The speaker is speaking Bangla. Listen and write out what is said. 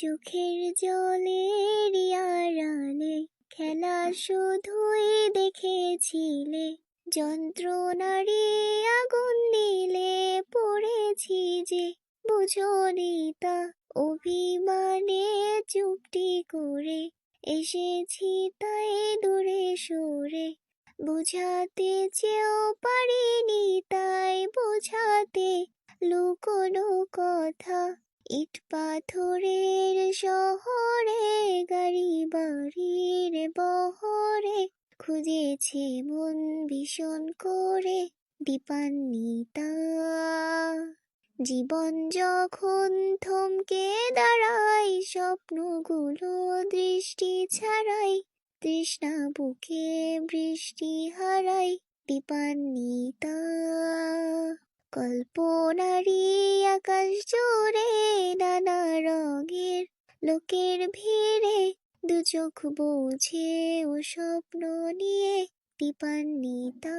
চোখের জলের আড়ালে খেলা শুধুই দেখেছিলে। যন্ত্রণারে আগুন দিলে পড়েছি যে, বুঝনি তা অভিমানে চুপটি করে। এসেছি তাই দূরে সরে, বুঝাতে চেয়েও পারিনি তাই বোঝাতে লুকোনো কথা। ইট পাথরের শহরে, গাড়ি বাড়ির বহরে, খুঁজেছে মন ভীষণ করে, দীপান্বিতা। জীবন যখন থমকে দাঁড়ায়, স্বপ্নগুলো দৃষ্টি ছাড়াই তৃষ্ণা বুকে বৃষ্টি হারাই দীপান্বিতা। কল্পনারী আকাশ লোকের ভিড়ে দু চোখ বোঝে ও স্বপ্ন নিয়ে দীপান্বিতা